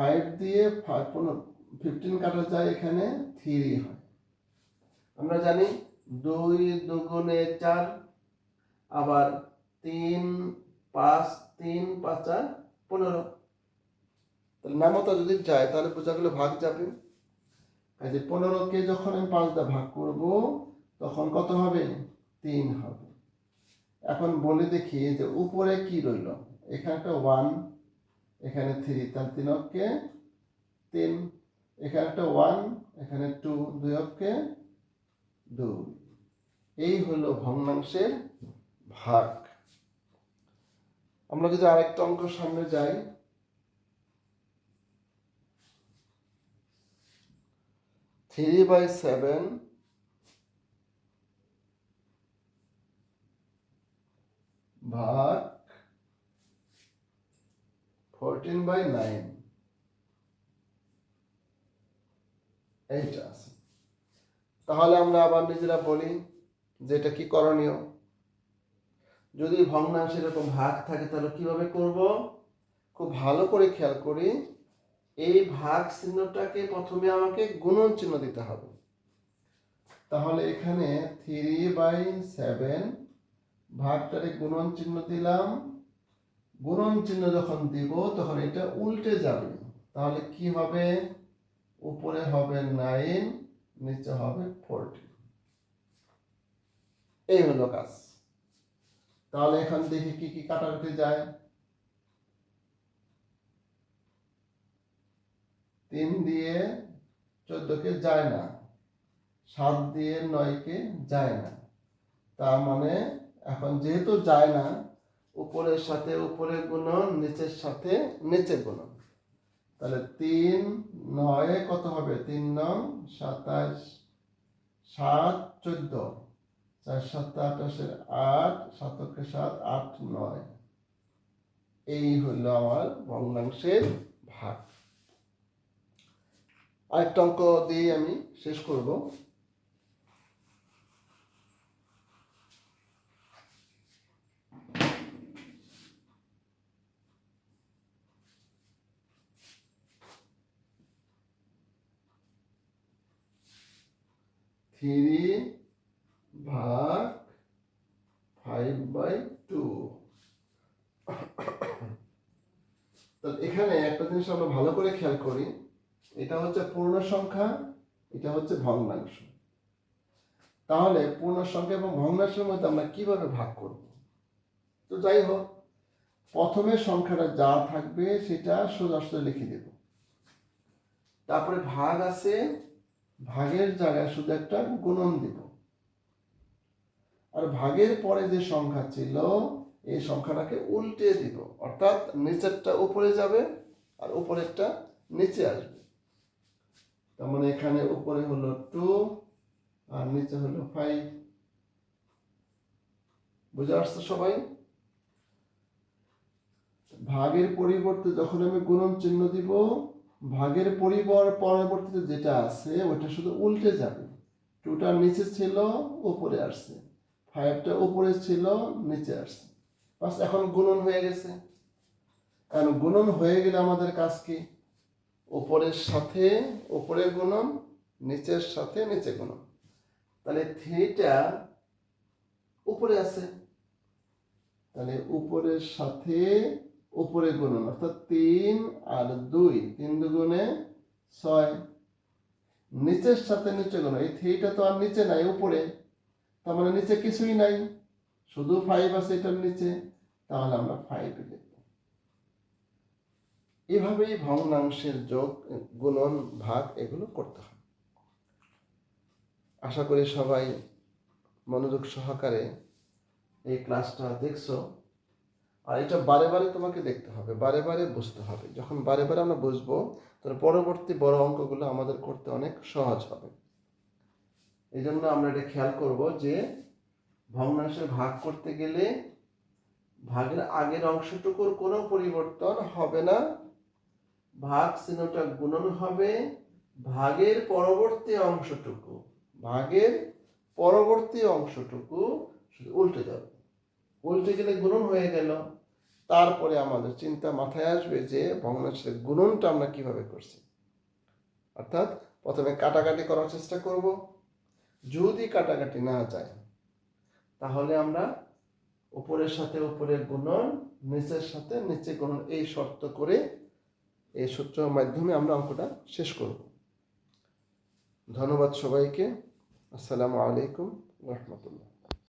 Five দিয়ে fifteen কাটা যায় এখানে থ্রি হয়। আমরা জানি দুই দুগুণে চার, আবার তিন, পাঁচ, তিন, পাঁচা পনেরো। তাহলে নামতা যদি যায়, তাহলে বোঝা গেলে ভাগ যাবে। কাজে পনেরোকে যখন আমি পাঁচ দিয়ে ভাগ করব, তখন কত হবে? তিন হবে। এখন বলে দেখি যে উপরে কি রইল? এখানে একটা ওয়ান এখানে থ্রি তাহলে তিন অক্ষে তিন। এখানে একটা ওয়ান এখানে টু দুই অক্ষে দুই। এই হলো ভগ্নাংশের ভাগ। আমরা যদি আরেকটা অঙ্ক সামনে যাই। থ্রি বাই সেভেন ভাগ ফোরটিন বাই নাইন এইটা আছে। তাহলে আমরা আবার নিজেরা বলি যে এটা কি করণীয়? যদি ভগ্নাংশ এরকম ভাগ থাকে, তাহলে কীভাবে করব? খুব ভালো করে খেয়াল করি, এই ভাগ চিহ্নটাকে প্রথমে আমাকে গুণন চিহ্ন দিতে হবে। তাহলে এখানে থ্রি বাই সেভেন ভাগটারে গুণন চিহ্ন দিলাম। গুণন চিহ্ন যখন দিব, তখন এটা উল্টে যাবে। তাহলে কি হবে? উপরে হবে নাইন নিচে হবে ফোরটি এই হলো কাজ। তাহলে এখন দেখি কি কি কাটাকাটি যায়? তিন দিয়ে চোদ্দকে যায় না। সাত দিয়ে নয়কে যায় না। তার মানে এখন যেহেতু যায় না উপরের সাথে উপরে গুণন, নিচের সাথে নিচে গুণন। তাহলে তিন নয় কত হবে? তিন নং সাতাশ, সাত চোদ্দ। চার, সাত আঠাশের আট, সাতকে সাত, আট, নয়। এই হলো আমার ভগ্নাংশের ভাগ। আরেকটা অঙ্ক দিয়ে আমি শেষ করব। থ্রি ভাগ ফাইভ বাই টু। তাহলে এখানে একটা জিনিস আমরা ভালো করে খেয়াল করি, এটা হচ্ছে পূর্ণ সংখ্যা, এটা হচ্ছে ভগ্নাংশ। তাহলে পূর্ণ সংখ্যা এবং ভগ্নাংশের মধ্যে আমরা কীভাবে ভাগ করব? তো যাই হোক, প্রথমে সংখ্যাটা যা থাকবে সেটা সোজা সোজা লিখে দেব। তারপরে ভাগ আছে ভাগের জায়গায় শুধু একটা গুণন দিব। আর ভাগের পরে যে সংখ্যা ছিল, এই সংখ্যাটাকে উল্টে দিব। অর্থাৎ নিচেরটা উপরে যাবে আর উপরেরটা নিচে আসবে। তার মানে এখানে উপরে হলো টু আর নিচে হলো ফাইভ বুঝে আসছে সবাই? ভাগের পরিবর্তে যখন আমি গুণন চিহ্ন দিব ভাগের পরিবর পরবর্তীতে যেটা আছে, ওটা শুধু উল্টে যাবে। টুটা নিচে ছিল, উপরে আসছে। ফাইভটা উপরে ছিল, নিচে আসছে। বাস, এখন গুণন হয়ে গেছে। কারণ গুণন হয়ে গেলে আমাদের কাজ কি? উপরের সাথে উপরে গুণন, নিচের সাথে নিচে গুণন। তাহলে থ্রিটা উপরে আছে। তাহলে উপরের সাথে উপরে গুণন, অর্থাৎ তিন আর দুই, তিন দুগুণে ছয়। নিচের সাথে নিচে গুণ এই থ্রিটা তো আর নিচে নাই, উপরে। তার মানে নিচে কিছুই নাই। শুধু ফাইভ আছে এটার নিচে, তাহলে আমরা ফাইভ লিখব এভাবেই ভগ্নাংশের যোগ, গুণন, ভাগ এগুলো করতে হয়। আশা করি সবাই মনোযোগ সহকারে এই ক্লাসটা দেখছ। আর এটা বারে বারে তোমাকে দেখতে হবে, বারে বারে বুঝতে হবে। যখন বারে বারে আমরা বুঝব তখন পরবর্তী বড় অঙ্কগুলো আমাদের করতে অনেক সহজ হবে। এই জন্য আমরা এটা খেয়াল করব যে ভগ্নাংশে ভাগ করতে গেলে ভাগের আগের অংশটুকুর কোনো পরিবর্তন হবে না। ভাগ চিহ্নটা গুণন হবে ভাগের পরবর্তী অংশটুকু। ভাগের পরবর্তী অংশটুকু শুধু উল্টে যাবে। উল্টে গেলে গুণন হয়ে গেল। তারপরে আমাদের চিন্তা মাথায় আসবে যে ভগ্নাংশের গুণনটা আমরা কীভাবে করছি। অর্থাৎ প্রথমে কাটাকাটি করার চেষ্টা করব। যদি কাটাকাটি না যায়, তাহলে আমরা উপরের সাথে উপরের গুণন, নিচের সাথে নিচে গুণন এই শর্ত করে এই সূত্রের মাধ্যমে আমরা অঙ্কটা শেষ করব। ধন্যবাদ সবাইকে। আসসালামু আলাইকুম রহমতুল্লাহ।